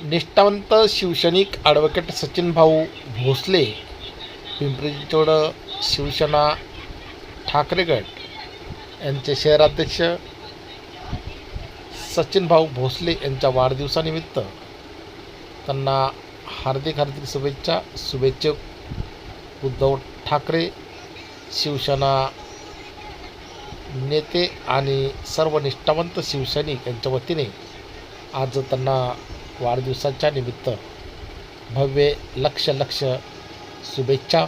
निष्ठावंत शिवसैनिक ॲडव्होकेट सचिन भाऊ भोसले पिंपरी चिंचवड शिवसेना ठाकरे गट. यांचे शहराध्यक्ष सचिनभाऊ भोसले यांच्या वाढदिवसानिमित्त त्यांना हार्दिक हार्दिक शुभेच्छा शुभेच्छक उद्धव ठाकरे शिवसेना नेते आणि सर्व निष्ठावंत शिवसैनिक यांच्या वतीने आज त्यांना वाढदिवसाच्या निमित्त भव्य लक्ष लक्ष शुभेच्छा.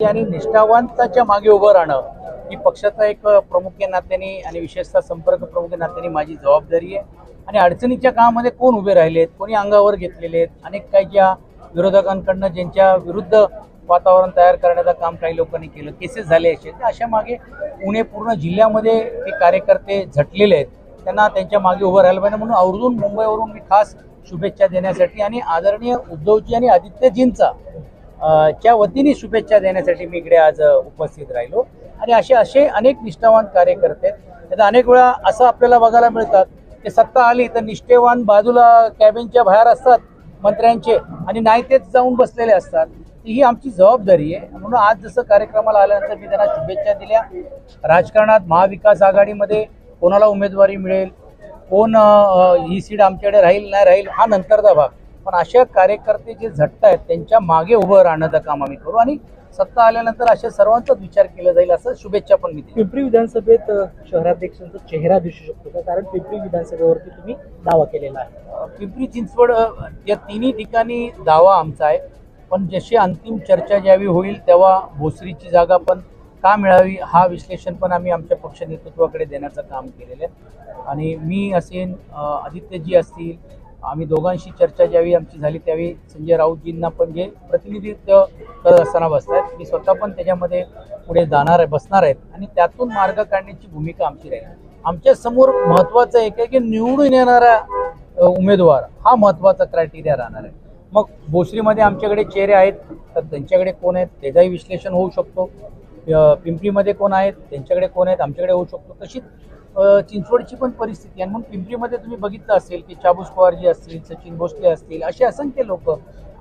आणि निष्ठावंताच्या मागे उभं राहणं ही पक्षाचा एक प्रमुख या नात्याने आणि विशेषतः संपर्क प्रमुख या नात्याने माझी जबाबदारी आहे. आणि अडचणीच्या काळामध्ये कोण उभे राहिलेत कोणी अंगावर घेतलेले आहेत अनेक काही ज्या विरोधकांकडनं ज्यांच्या विरुद्ध वातावरण तयार करण्याचं काम काही लोकांनी केलं केसेस झाले असे तर अशा मागे पुणे पूर्ण जिल्ह्यामध्ये ते कार्यकर्ते झटलेले आहेत त्यांना त्यांच्या मागे उभं राहायला पाहिजे. म्हणून आवर्जून मुंबईवरून मी खास शुभेच्छा देण्यासाठी आणि आदरणीय उद्धवजी आणि आदित्यजींचा च्या वतीने शुभेच्छा देण्यासाठी मी इकडे आज उपस्थित राहिलो. आणि असे असे अनेक निष्ठावान कार्यकर्ते आहेत. अनेक वेळा असं आपल्याला बघायला मिळतात की सत्ता आली तर निष्ठेवान बाजूला कॅबिनच्या बाहेर असतात मंत्र्यांचे आणि नाही तेच जाऊन बसलेले असतात. ही आमची जबाबदारी आहे. म्हणून आज जसं कार्यक्रमाला आल्यानंतर मी त्यांना शुभेच्छा दिल्या. राजकारणात महाविकास आघाडीमध्ये कोणाला उमेदवारी मिळेल कोण ही सीट आमच्याकडे राहील नाही राहील हा नंतरचा भाग. पण अशा कार्यकर्ते जे झटत आहेत त्यांच्या मागे उभं राहण्याचं काम आम्ही करू आणि सत्ता आल्यानंतर अशा सर्वांचाच विचार केला जाईल असं शुभेच्छा पण मी. पिंपरी विधानसभेत शहराध्यक्षांचा चेहरा दिसू शकतो का? कारण पिंपरी विधानसभेवरती तुम्ही दावा केलेला आहे. पिंपरी चिंचवड या तिन्ही ठिकाणी दावा आमचा आहे. पण जशी अंतिम चर्चा ज्यावेळी होईल तेव्हा भोसरीची जागा पण का मिळावी हा विश्लेषण पण आम्ही आमच्या पक्ष नेतृत्वाकडे देण्याचं काम केलेलं आहे. आणि मी असेन आदित्यजी असतील आम्ही दोघांशी चर्चा ज्यावेळी आमची झाली त्यावेळी संजय राऊतजींना पण जे प्रतिनिधित्व करत असताना बसतायत मी स्वतः पण त्याच्यामध्ये पुढे जाणार आहे बसणार आहेत आणि त्यातून मार्ग काढण्याची भूमिका आमची राहील. आमच्यासमोर महत्त्वाचं एक आहे की निवडून येणारा उमेदवार हा महत्त्वाचा क्रायटेरिया राहणार आहे. मग भोसरीमध्ये आमच्याकडे चेहरे आहेत तर त्यांच्याकडे कोण आहेत त्याचाही विश्लेषण होऊ शकतो. पिंपरीमध्ये कोण आहेत त्यांच्याकडे कोण आहेत आमच्याकडे होऊ शकतो. तशीच चिंचवडची पण परिस्थिती आहे. म्हणून पिंपरीमध्ये तुम्ही बघितलं असेल की चाबूस पवारजी असतील सचिन भोसले असतील असे असंख्य लोक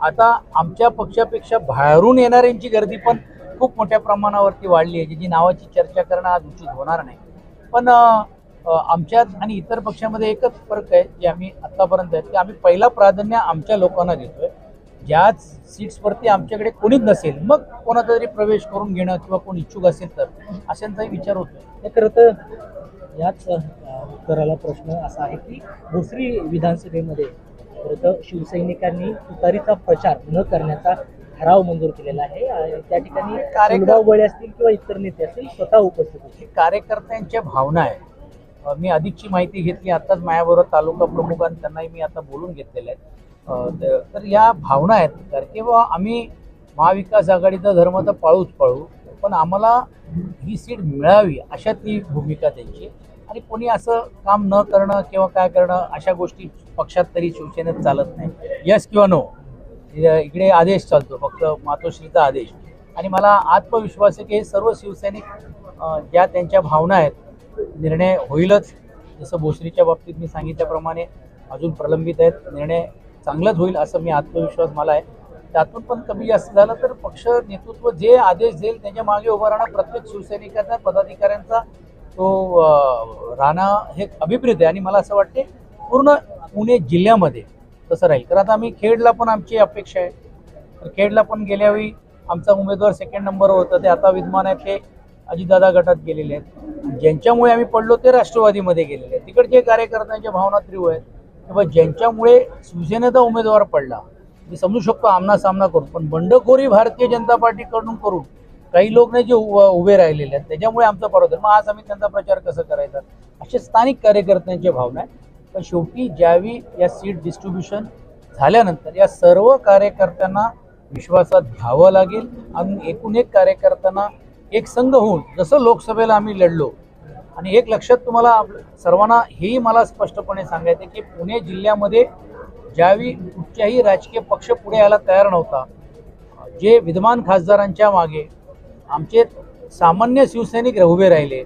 आता आमच्या पक्षापेक्षा बाहेरून येणाऱ्यांची गर्दी पण खूप मोठ्या प्रमाणावरती वाढली आहे ज्याची नावाची चर्चा करणं आज उचित होणार नाही. पण आमच्यात आणि इतर पक्षामध्ये एकच फरक आहे जे आम्ही आत्तापर्यंत आहेत की आम्ही पहिला प्राधान्य आमच्या लोकांना देतोय. ज्या सीट्सवरती आमच्याकडे कोणीच नसेल मग कोणाचा तरी प्रवेश करून घेणं किंवा कोण इच्छुक असेल तर अशांचाही विचार होतो हे खरं तर याच उत्तराला प्रश्न असा आहे की भोसरी विधानसभेमध्ये खरं तर शिवसैनिकांनी तुतारीचा प्रचार न करण्याचा ठराव मंजूर केलेला आहे. त्या ठिकाणी कार्यकर- सुलभाव बळे असतील किंवा इतर नेते असतील स्वतः उपस्थित होते. हे कार्यकर्त्यांच्या भावना आहे मी अधिकची माहिती घेतली आताच माझ्याबरोबर तालुका प्रमुखांनी त्यांनाही मी आता बोलून घेतलेलं आहे. अ, त- तर या भावना आहेत. तर किंवा आम्ही महाविकास आघाडीचा धर्म तर पाळूच पाळू. पण आम्हाला ही सीट मिळावी अशा ती भूमिका त्यांची. आणि कोणी असं काम न करणं किंवा काय करणं अशा गोष्टी पक्षात तरी शिवसेनेत चालत नाही. यस किंवा नो इकडे आदेश चालतो फक्त मातोश्रीचा आदेश. आणि मला आत्मविश्वास आहे की हे सर्व शिवसैनिक ज्या त्यांच्या भावना आहेत निर्णय होईलच. जसं भोसरीच्या बाबतीत मी सांगितल्याप्रमाणे अजून प्रलंबित आहेत निर्णय चांगलंच होईल असं मी आत्मविश्वास मला आहे. त्यातून पण कमी जास्त झालं तर पक्ष नेतृत्व जे आदेश देईल त्याच्यामागे उभं राहणं प्रत्येक शिवसैनिकाचा पदाधिकाऱ्यांचा तो राहणं हे अभिप्रेत आहे. आणि मला असं वाटते पूर्ण पुणे जिल्ह्यामध्ये तसं राहील. तर आता आम्ही खेडला पण आमची अपेक्षा आहे. तर खेडला पण गेल्यावेळी आमचा उमेदवार सेकंड नंबरवर होता. ते आता विद्यमान आहेत ते अजितदादा गटात गेलेले आहेत. ज्यांच्यामुळे आम्ही पडलो ते राष्ट्रवादीमध्ये गेलेले आहेत. तिकडचे कार्यकर्त्यांच्या भावना तीव्र आहेत. किंवा ज्यांच्यामुळे शिवसेनेचा उमेदवार पडला मी समजू शकतो आमना सामना करू पण बंडखोरी भारतीय जनता पार्टीकडून करून काही लोक नाही जे उभे राहिलेले आहेत. त्याच्यामुळे आमचा पराभव मग आज आम्ही त्यांचा प्रचार कसं करायचा? असे स्थानिक कार्यकर्त्यांची भावना आहे पण शेवटी ज्यावेळी या सीट डिस्ट्रीब्युशन झाल्यानंतर या सर्व कार्यकर्त्यांना विश्वासात घ्यावं लागेल आणि एकूण एक कार्यकर्त्यांना एक संघ होऊन जसं लोकसभेला आम्ही लढलो आणि एक लक्षात तुम्हाला सर्वांना हेही मला स्पष्टपणे सांगायचं आहे की पुणे जिल्ह्यामध्ये ज्यावेळी कुठच्याही राजकीय पक्ष पुढे यायला तयार नव्हता जे विद्यमान खासदारांच्या मागे आमचे सामान्य शिवसैनिक उभे राहिले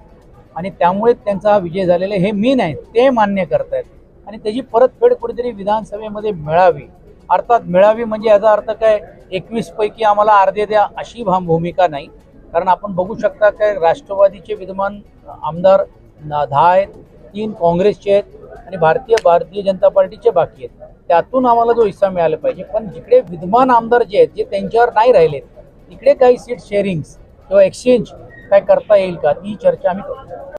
आणि त्यामुळे त्यांचा हा विजय झालेला हे मी नाही ते मान्य करतायत. आणि त्याची परतफेड कुठेतरी विधानसभेमध्ये मिळावी. अर्थात मिळावी म्हणजे याचा अर्थ काय? एकवीसपैकी आम्हाला अर्धे द्या अशी भा भूमिका नाही. कारण आपण बघू शकता काय? राष्ट्रवादीचे विद्यमान आमदार दहा आहेत तीन काँग्रेसचे आहेत आणि भारतीय भारतीय जनता पार्टीचे बाकी आहेत. त्यातून आम्हाला जो हिस्सा मिळाला पाहिजे. पण जिकडे विद्यमान आमदार जे आहेत जे त्यांच्यावर नाही राहिलेत तिकडे काही सीट शेअरिंग्स किंवा एक्सचेंज काय करता येईल का? ती चर्चा आम्ही करतो.